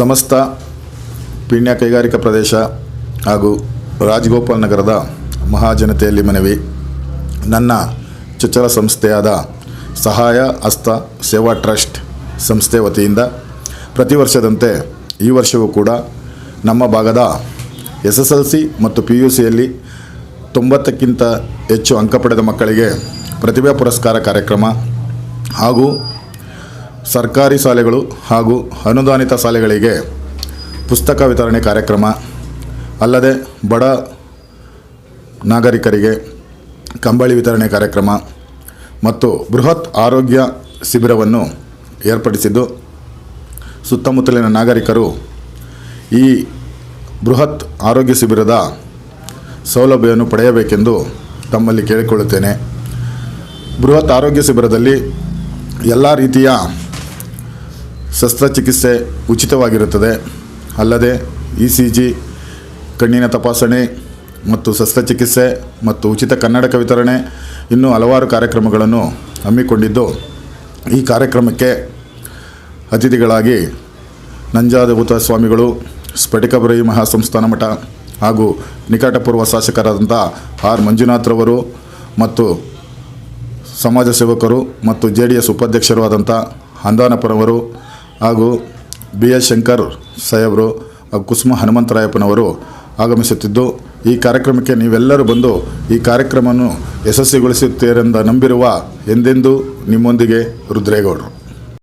ಸಮಸ್ತ ಪೀಣ್ಯ ಕೈಗಾರಿಕಾ ಪ್ರದೇಶ ಹಾಗೂ ರಾಜಗೋಪಾಲ್ ನಗರದ ಮಹಾಜನತೆಯಲ್ಲಿ ಮನವಿ. ನನ್ನ ಚೊಚ್ಚಲ ಸಂಸ್ಥೆಯಾದ ಸಹಾಯ ಹಸ್ತ ಸೇವಾ ಟ್ರಸ್ಟ್ ಸಂಸ್ಥೆ ವತಿಯಿಂದ ಪ್ರತಿ ವರ್ಷದಂತೆ ಈ ವರ್ಷವೂ ಕೂಡ ನಮ್ಮ ಭಾಗದ ಎಸ್ ಎಸ್ ಎಲ್ ಸಿ ಮತ್ತು ಪಿ ಯು ಸಿಯಲ್ಲಿ ತೊಂಬತ್ತಕ್ಕಿಂತ ಹೆಚ್ಚು ಅಂಕ ಪಡೆದ ಮಕ್ಕಳಿಗೆ ಪ್ರತಿಭಾ ಪುರಸ್ಕಾರ ಕಾರ್ಯಕ್ರಮ ಹಾಗೂ ಸರ್ಕಾರಿ ಶಾಲೆಗಳು ಹಾಗೂ ಅನುದಾನಿತ ಶಾಲೆಗಳಿಗೆ ಪುಸ್ತಕ ವಿತರಣೆ ಕಾರ್ಯಕ್ರಮ, ಅಲ್ಲದೆ ಬಡ ನಾಗರಿಕರಿಗೆ ಕಂಬಳಿ ವಿತರಣೆ ಕಾರ್ಯಕ್ರಮ ಮತ್ತು ಬೃಹತ್ ಆರೋಗ್ಯ ಶಿಬಿರವನ್ನು ಏರ್ಪಡಿಸಿದ್ದು, ಸುತ್ತಮುತ್ತಲಿನ ನಾಗರಿಕರು ಈ ಬೃಹತ್ ಆರೋಗ್ಯ ಶಿಬಿರದ ಸೌಲಭ್ಯವನ್ನು ಪಡೆಯಬೇಕೆಂದು ತಮ್ಮಲ್ಲಿ ಕೇಳಿಕೊಳ್ಳುತ್ತೇನೆ. ಬೃಹತ್ ಆರೋಗ್ಯ ಶಿಬಿರದಲ್ಲಿ ಎಲ್ಲ ರೀತಿಯ ಶಸ್ತ್ರಚಿಕಿತ್ಸೆ ಉಚಿತವಾಗಿರುತ್ತದೆ. ಅಲ್ಲದೆ ಇ ಸಿ ಜಿ, ಕಣ್ಣಿನ ತಪಾಸಣೆ ಮತ್ತು ಶಸ್ತ್ರಚಿಕಿತ್ಸೆ ಮತ್ತು ಉಚಿತ ಕನ್ನಡಕ ವಿತರಣೆ ಇನ್ನೂ ಹಲವಾರು ಕಾರ್ಯಕ್ರಮಗಳನ್ನು ಹಮ್ಮಿಕೊಂಡಿದ್ದು, ಈ ಕಾರ್ಯಕ್ರಮಕ್ಕೆ ಅತಿಥಿಗಳಾಗಿ ನಂಜಾದಭೂತ ಸ್ವಾಮಿಗಳು ಸ್ಫಟಿಕಬ್ರಹಿ ಮಹಾಸಂಸ್ಥಾನ ಮಠ ಹಾಗೂ ನಿಕಟಪೂರ್ವ ಶಾಸಕರಾದಂಥ ಆರ್ ಮಂಜುನಾಥ್ರವರು ಮತ್ತು ಸಮಾಜ ಸೇವಕರು ಮತ್ತು ಜೆ ಡಿ ಎಸ್ ಉಪಾಧ್ಯಕ್ಷರು ಆದಂಥ ಅಂದಾನಪ್ಪನವರು ಹಾಗೂ ಬಿ ಎಸ್ ಶಂಕರ್ ಸಾಹೇಬರು ಹಾಗೂ ಕುಸುಮ ಹನುಮಂತರಾಯಪ್ಪನವರು ಆಗಮಿಸುತ್ತಿದ್ದು, ಈ ಕಾರ್ಯಕ್ರಮಕ್ಕೆ ನೀವೆಲ್ಲರೂ ಬಂದು ಈ ಕಾರ್ಯಕ್ರಮವನ್ನು ಯಶಸ್ವಿಗೊಳಿಸುತ್ತೀರೆಂದ ನಂಬಿರುವ ಎಂದೆಂದೂ ನಿಮ್ಮೊಂದಿಗೆ ರುದ್ರೇಗೌಡರು.